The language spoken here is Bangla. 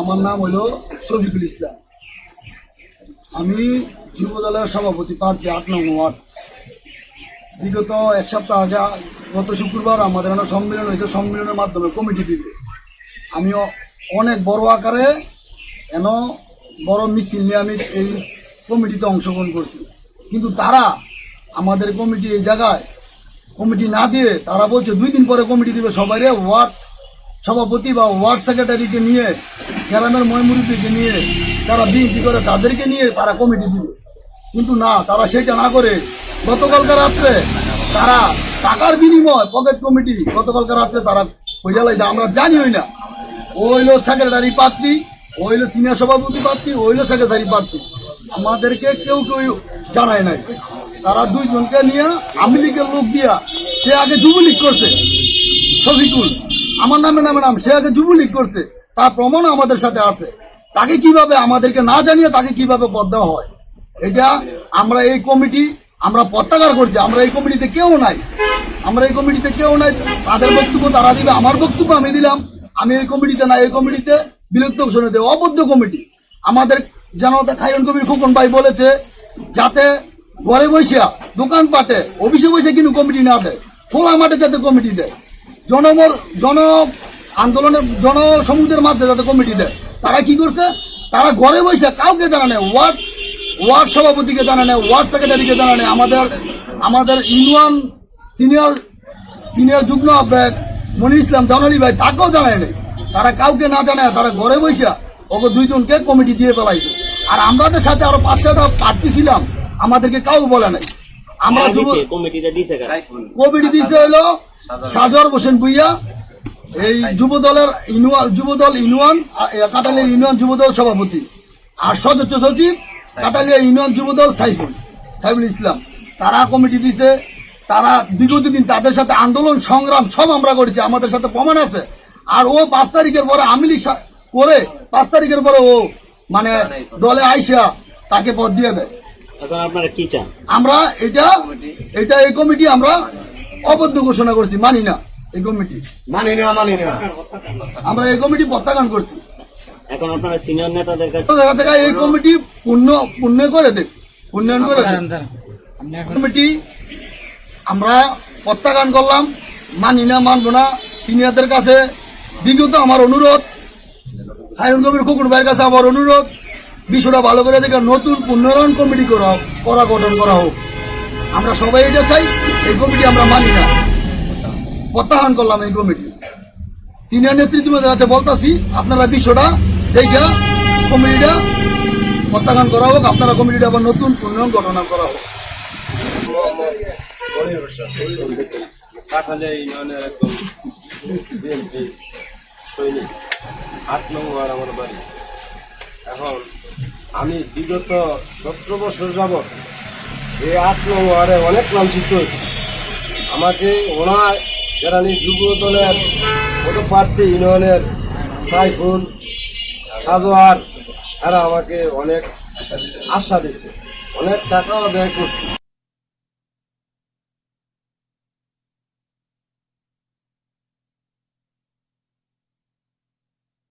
আমার নাম হলো শফিকুল ইসলাম। আমি যুব দলের সভাপতি প্রার্থী আট নং ওয়ার্ড। বিগত এক সপ্তাহ আগে, গত শুক্রবার আমাদের এখানে সম্মেলন হয়েছে। সম্মেলনের মাধ্যমে কমিটি দিবে। আমি অনেক বড় আকারে এন বড় মিছিল নিয়ে আমি এই কমিটিতে অংশগ্রহণ করছি। কিন্তু তারা আমাদের কমিটি এই জায়গায় কমিটি না দিয়ে তারা বলছে, দুই দিন পরে কমিটি দিবে। সবাই ওয়ার্ড সভাপতি বা ওয়ার্ড সেক্রেটারিকে নিয়ে, গ্রামের ময়মুরুদ্দিকে নিয়ে, তারা বিএনপি করে তাদেরকে নিয়ে তারা কমিটি দিবে। কিন্তু না, তারা সেটা না করে গতকালকে রাত্রে তারা টাকার বিনিময় পকেট কমিটি গতকালকে রাত্রে তারা কইয়া লাইছে, আমরা জানিই না। ও হইল সেক্রেটারি প্রার্থী ও হইল সিনিয়র সভাপতি প্রার্থী ও হইল সেক্রেটারি প্রার্থী। আমাদেরকে কেউ কেউ জানায় নাই। তারা দুইজনকে নিয়ে আওয়ামী লীগের লোক দিয়া সে আগে যুবলীগ করছে, শফিকুল। আমার নামে নামে নাম, সে আগে যুবলীগ করছে, তার প্রমাণ আমাদের সাথে আছে। তাকে কীভাবে আমাদেরকে না জানিয়ে তাকে কীভাবে পদ দেওয়া হয়? এটা আমরা এই কমিটি, আমরা প্রত্যাহার করছি, আমরা এই কমিটিতে কেউ নাই। আমরা এই কমিটিতে কেউ নাই, তাদের বক্তব্য তারা দিবে, আমার বক্তব্য আমি দিলাম, আমি এই কমিটিতে না, এই কমিটিতে বিলুপ্ত ঘোষণা দেব অবদ্ধ কমিটি। আমাদের জনতা খায়ন কবির খোকন ভাই বলেছে, যাতে ঘরে বসিয়া দোকান পাটে অফিসে বসে কিন্তু কমিটি না দেয়, খোলা মাঠে যাতে কমিটি দেয়। জনমর জন আন্দোলনের জন সমুদ্রের মাধ্যমে যাতে কমিটি দেয়। তারা কি করছে? তারা ঘরে বসে কাউকে জানা নেই ওয়ার্ড ওয়ার্ড সভাপতিকে জানা নেই ওয়ার্ড সেক্রেটারিকে জানা নেই আমাদের আমাদের ইউনিয়ন সিনিয়র সিনিয়র যুগ্ম আহ্বায়ক মনি ইসলাম জানালি ভাই তাকেও জানায় নেই। তারা কাউকে না জানায় তারা ঘরে বসে ওকে দুইজনকে কমিটি দিয়ে ফেলাইছে। আর আমাদের সাথে আরও পাঁচটা প্রার্থী ছিলাম আমাদেরকে কাউ বলে নাই। আমরা দিছে কমিটি দিতে হলো সাজর হোসেন ভুইয়া এই যুব দলের ইউনিয়ন যুব দল ইউনিয়ন কাটালিয়া ইউনিয়ন যুব দল সভাপতি। আর সদস্য সচিব কাটালিয়া ইউনিয়ন যুব দল সাইফুল সাইফুল ইসলাম। তারা কমিটি দিছে তারা বিগত দিন তাদের সাথে আন্দোলন সংগ্রাম সব আমরা করেছি আমাদের সাথে প্রমাণ আছে। আর ও পাঁচ তারিখের পরে সা- করে পাঁচ তারিখের পরে ও মানে দলে আইসা তাকে পদ দিয়ে দেয়। এখন আপনারা কি চান? আমরা এটা এটা এই কমিটি আমরা অবদ্ধ ঘোষণা করছি মানি না এই কমিটি। মানি না মানি না। আমরা এই কমিটি প্রত্যাখ্যান করছি। এখন আপনারা সিনিয়র নেতাদের কাছে এই কমিটি পূর্ণ পূর্ণ করে দেখ উন্নয়ন করে কমিটি আমরা প্রত্যাখ্যান করলাম মানি না মানবো না। সিনিয়রদের কাছে বিগত আমার অনুরোধ হায়ন কবির খোকুর ভাইয়ের কাছে আমার অনুরোধ বিষয়টা ভালো করে দেখে নতুন পুনরায়ন কমিটি করা হোক, করা গঠন করা হোক। আমরা সবাই এটা চাই, এই কমিটি আমরা মানি না। প্রত্যাখ্যান করলাম এই কমিটি। সিনিয়র নেতৃত্বের কাছে বলতাছি, আপনারা বিষয়টা দেখে কমিটিটা প্রত্যাখ্যান করা হোক, আপনারা কমিটিটা আবার নতুন উন্নয়ন গণনা করা হোক। একদম আট নম্বর আমার বাড়ি। এখন আমি বিগত সতেরো বছর যাবৎ এই আট নম্বরে অনেক লাঞ্ছিত হয়েছে। আমাকে ওনার, যারা যুব দলের পদপ্রার্থী, ইউনিয়নের সাইফুল, সাজোয়ার, তারা আমাকে অনেক আশা দিছে অনেক টাকাও ব্যয় করছে।